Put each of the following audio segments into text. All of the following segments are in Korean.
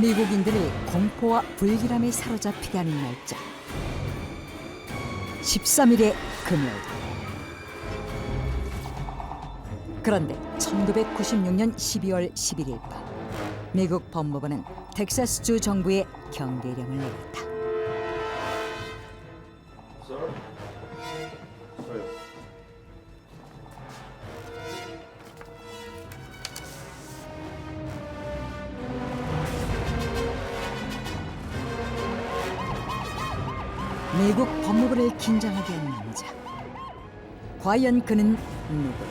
미국인들을 공포와 불길함에 사로잡히게 하는 날짜 13일의 금요일 그런데 1996년 12월 11일 밤 미국 법무부는 텍사스주 정부에 경계령을 내렸다. 미국 법무부를 긴장하게 한 남자. 과연 그는 누구일까?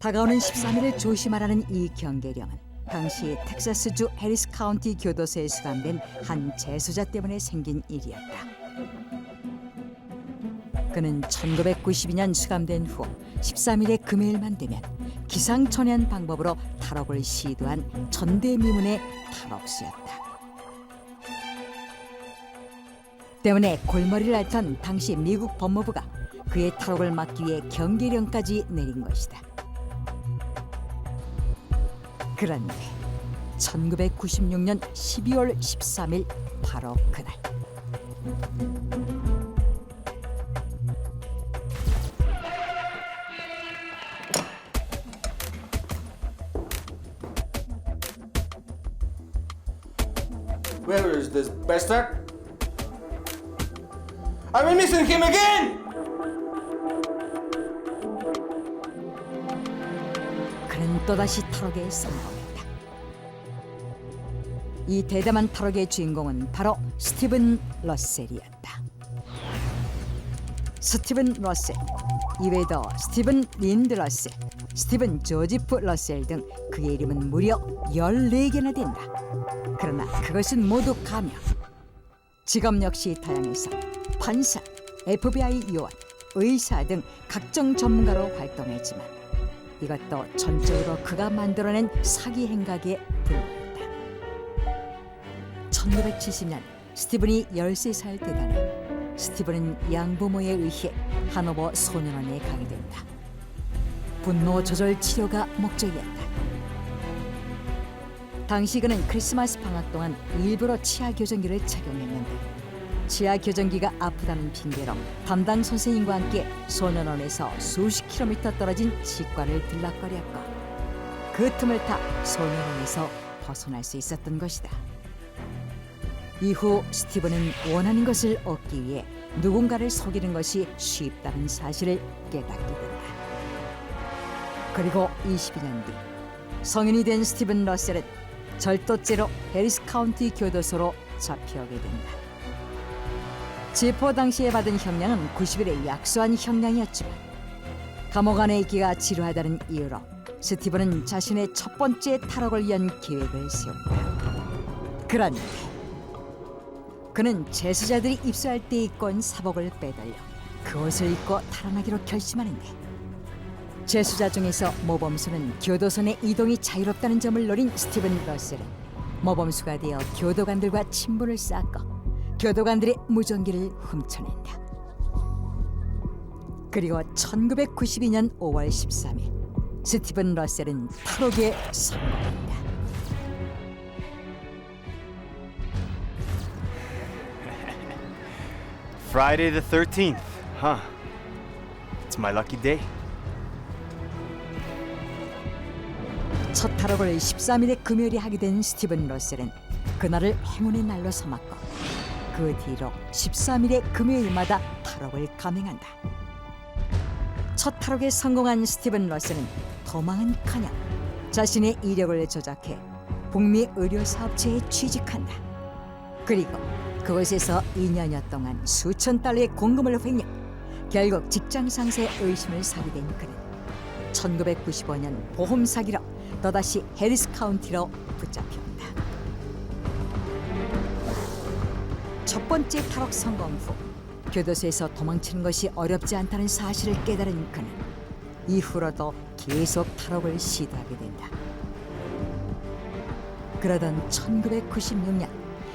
다가오는 13일을 조심하라는 이 경계령은 당시 텍사스주 해리스 카운티 교도소에 수감된 한 재수자 때문에 생긴 일이었다. 그는 1992년 수감된 후 13일의 금요일만 되면 기상천외한 방법으로 탈옥을 시도한 전대미문의 탈옥수였다. 때문에 골머리를 앓던 당시 미국 법무부가 그의 탈옥을 막기 위해 경계령까지 내린 것이다. 그런데 1996년 12월 13일 바로 그날 this bastard? I've missing him again! 그는 또다시 탈옥에 성공했다. 이 대담한 탈옥의 주인공은 바로 스티븐 러셀이었다. 스티븐 러셀, 이외에도 스티븐 린드 러셀, 스티븐 조지프 러셀 등 그의 이름은 무려 14개나 된다. 그러나 그것은 모두 가명. 직업 역시 다양해서 판사, FBI 요원, 의사 등 각종 전문가로 활동했지만 이것도 전적으로 그가 만들어낸 사기 행각에 불과했다. 1970년 스티븐이 13살 되다니 스티븐은 양부모에 의해 하노버 소년원에 가게 된다. 분노 조절 치료가 목적이었다. 당시 그는 크리스마스 방학 동안 일부러 치아 교정기를 착용했는데 치아 교정기가 아프다는 핑계로 담당 선생님과 함께 소년원에서 수십 킬로미터 떨어진 치과를 들락거렸고 그 틈을 타 소년원에서 벗어날 수 있었던 것이다. 이후 스티븐은 원하는 것을 얻기 위해 누군가를 속이는 것이 쉽다는 사실을 깨닫게 된다. 그리고 22년 뒤 성인이 된 스티븐 러셀은 절도죄로 해리스 카운티 교도소로 잡혀오게 된다. 체포 당시에 받은 형량은 90일의 약소한 형량이었지만 감옥 안에 있기가 지루하다는 이유로 스티븐은 자신의 첫 번째 탈옥을 위한 계획을 세운다. 그런데 그는 재수자들이 입수할 때 입고 온 사복을 빼돌려 그 옷을 입고 탈환하기로 결심하는데 재수자 중에서 모범수는 교도소 내 이동이 자유롭다는 점을 노린 스티븐 러셀은 모범수가 되어 교도관들과 친분을 쌓고 교도관들의 무전기를 훔쳐낸다. 그리고 1992년 5월 13일 스티븐 러셀은 탈옥에 성공한다. Friday the 13th, huh? It's my lucky day. 첫 탈옥을 13일의 금요일에 하게 된 스티븐 러셀은 그날을 행운의 날로 삼았고 그 뒤로 13일의 금요일마다 탈옥을 감행한다. 첫 탈옥에 성공한 스티븐 러셀은 도망은커녕 자신의 이력을 조작해 북미 의료 사업체에 취직한다. 그리고 그곳에서 2년여 동안 수천 달러의 공금을 횡령. 결국 직장 상사의 의심을 사게 된 그는 1995년 보험 사기로 또다시 해리스 카운티로 붙잡혀온다. 첫 번째 탈옥 성공 후 교도소에서 도망치는 것이 어렵지 않다는 사실을 깨달은 그는 이후로도 계속 탈옥을 시도하게 된다. 그러던 1996년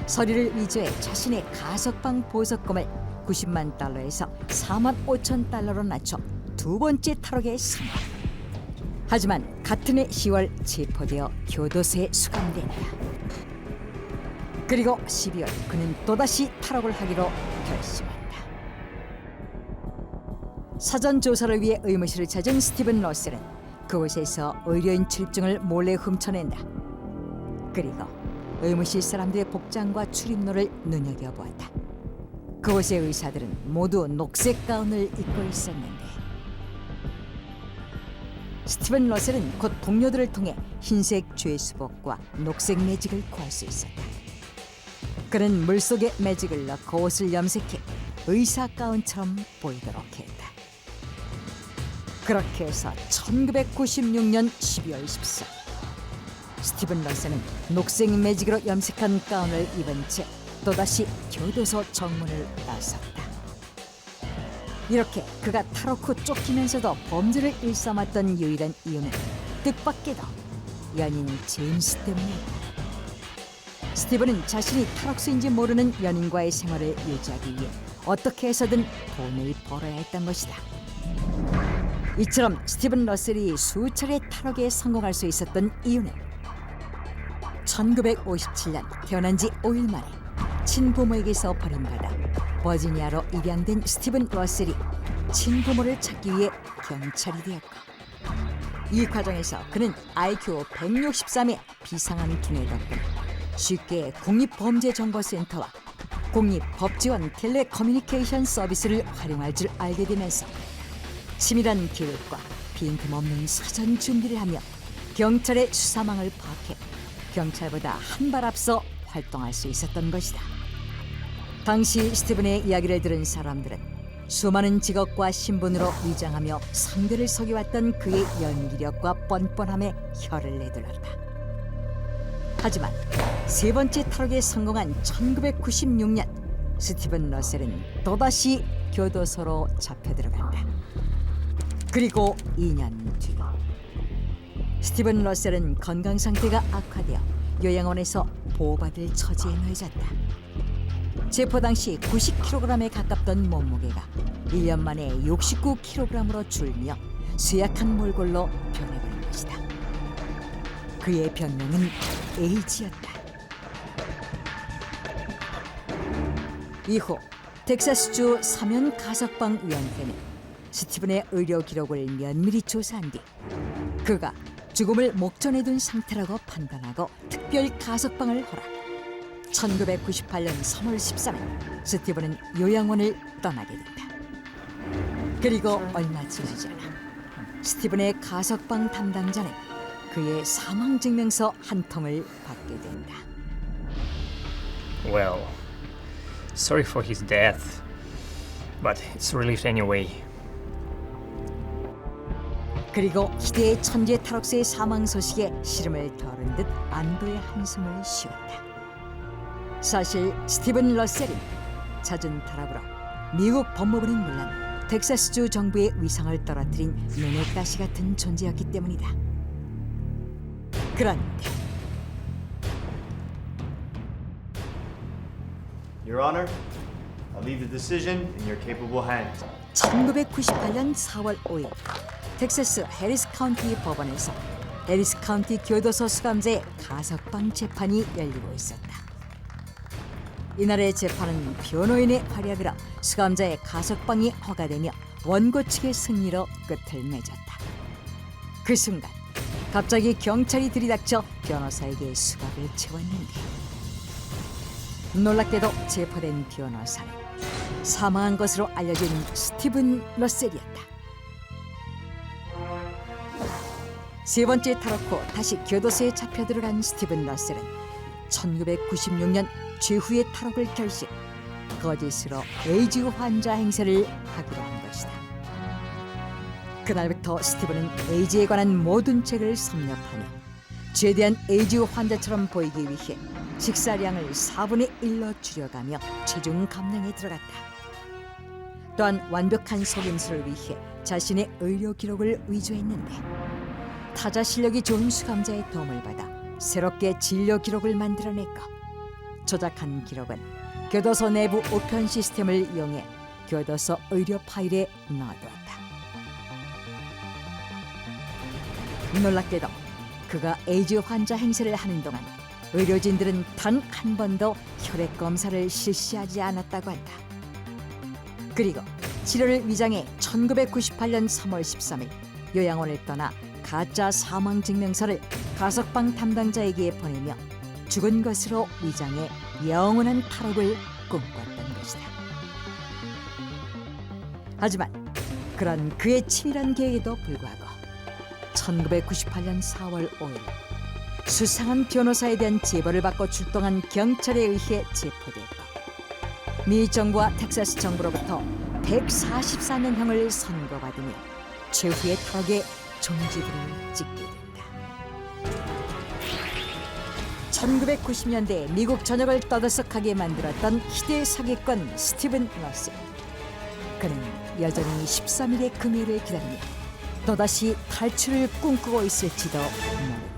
서류를 위조해 자신의 가석방 보석금을 390만 달러에서 4만 5천 달러로 낮춰 두 번째 탈옥에 성공. 하지만 같은 해 10월 체포되어 교도소에 수감된다. 그리고 12월 그는 또다시 탈옥을 하기로 결심한다. 사전 조사를 위해 의무실을 찾은 스티븐 러셀은 그곳에서 의료인 출입증을 몰래 훔쳐낸다. 그리고 의무실 사람들의 복장과 출입로를 눈여겨보았다. 그곳의 의사들은 모두 녹색 가운을 입고 있었는데 스티븐 러셀은 곧 동료들을 통해 흰색 죄수복과 녹색 매직을 구할 수 있었다. 그는 물속에 매직을 넣고 옷을 염색해 의사 가운처럼 보이도록 했다. 그렇게 해서 1996년 12월 14일 스티븐 러셀은 녹색 매직으로 염색한 가운을 입은 채 또다시 교도소 정문을 나섰다. 이렇게 그가 후 쫓기면서도 범죄를 일삼았던 유일한 이유는 뜻밖에도 연인 제임스 때문이었다. 스티븐은 자신이 탈옥수인지 모르는 연인과의 생활을 유지하기 위해 어떻게 해서든 돈을 벌어야 했던 것이다. 이처럼 스티븐 러셀이 수차례 탈옥에 성공할 수 있었던 이유는 1957년 태어난 지 5일 만에 친부모에게서 버림받아 버지니아로 입양된 스티븐 러셀이 친부모를 찾기 위해 경찰이 되었고 이 과정에서 그는 IQ 163의 비상한 두뇌 덕분에 쉽게 국립범죄정보센터와 국립법지원 텔레커뮤니케이션 서비스를 활용할 줄 알게 되면서 치밀한 계획과 빈틈없는 사전 준비를 하며 경찰의 수사망을 파악해 경찰보다 한 발 앞서 활동할 수 있었던 것이다. 당시 스티븐의 이야기를 들은 사람들은 수많은 직업과 신분으로 위장하며 상대를 속여왔던 그의 연기력과 뻔뻔함에 혀를 내둘렀다. 하지만 세 번째 탈옥에 성공한 1996년 스티븐 러셀은 또다시 교도소로 잡혀 들어간다. 그리고 2년 뒤 스티븐 러셀은 건강 상태가 악화되어 요양원에서 보호받을 처지에 놓여졌다. 체포 당시 90kg에 가깝던 몸무게가 1년 만에 69kg으로 줄며 쇠약한 몰골로 변해버린 것이다. 그의 변명은 에이즈였다. 이후 텍사스주 사면 가석방 위원회는 스티븐의 의료 기록을 면밀히 조사한 뒤 그가 죽음을 목전에 둔 상태라고 판단하고 특별 가석방을 허락. 1998년 3월 13일 스티븐은 요양원을 떠나게 된다. 그리고 얼마 지나지 않아 스티븐의 가석방 담당자는 그의 사망 증명서 한 통을 받게 된다. Well, sorry for his death, but it's relief anyway. 그리고 희대의 천재 탈옥수의 사망 소식에 시름을 덜은 듯 안도의 한숨을 쉬었다. 사실 스티븐 러셀은 잦은 타락으로 미국 법무부는 물론 텍사스주 정부의 위상을 떨어뜨린 눈의 가시 같은 존재였기 때문이다. 그런데 Your Honor, I'll leave the decision in your capable hands. 1998년 4월 5일 텍사스 해리스 카운티 법원에서 해리스 카운티 교도소 수감자의 가석방 재판이 열리고 있었다. 이날의 재판은 변호인의 활약으로 수감자의 가석방이 허가되며 원고 측의 승리로 끝을 맺었다. 그 순간 갑자기 경찰이 들이닥쳐 변호사에게 수갑을 채웠는데 놀랍게도 체포된 변호사는 사망한 것으로 알려진 스티븐 러셀이었다. 세 번째 탈옥 후 다시 교도소에 잡혀 들어간 스티븐 러셀은 1996년 최후의 탈옥을 결심, 거짓으로 에이즈 환자 행세를 하기로 한 것이다. 그날부터 스티븐은 에이즈에 관한 모든 책을 섭렵하며 최대한 에이즈 환자처럼 보이기 위해 식사량을 4분의 1로 줄여가며 체중 감량에 들어갔다. 또한 완벽한 속임수를 위해 자신의 의료 기록을 위조했는데 타자 실력이 좋은 수감자의 도움을 받아 새롭게 진료 기록을 만들어냈고 조작한 기록은 교도소 내부 우편 시스템을 이용해 교도소 의료 파일에 넣어두었다. 놀랍게도 그가 에이즈 환자 행세를 하는 동안 의료진들은 단 한 번도 혈액 검사를 실시하지 않았다고 한다. 그리고 치료를 위장해 1998년 3월 13일 요양원을 떠나 가짜 사망 증명서를 가석방 담당자에게 보내며 죽은 것으로 위장해 영원한 탈옥을 꿈꿨던 것이다. 하지만 그런 그의 치밀한 계획에도 불구하고 1998년 4월 5일 수상한 변호사에 대한 제보를 받고 출동한 경찰에 의해 체포됐고 미 정부와 텍사스 정부로부터 144년형을 선고받으며 최후의 턱에 종지부를 찍게 된다. 1990년대 미국 전역을 떠들썩하게 만들었던 희대 사기꾼 스티븐 러셀. 그는 여전히 13일의 금요일을 기다리며 또다시 탈출을 꿈꾸고 있을지도 모른다.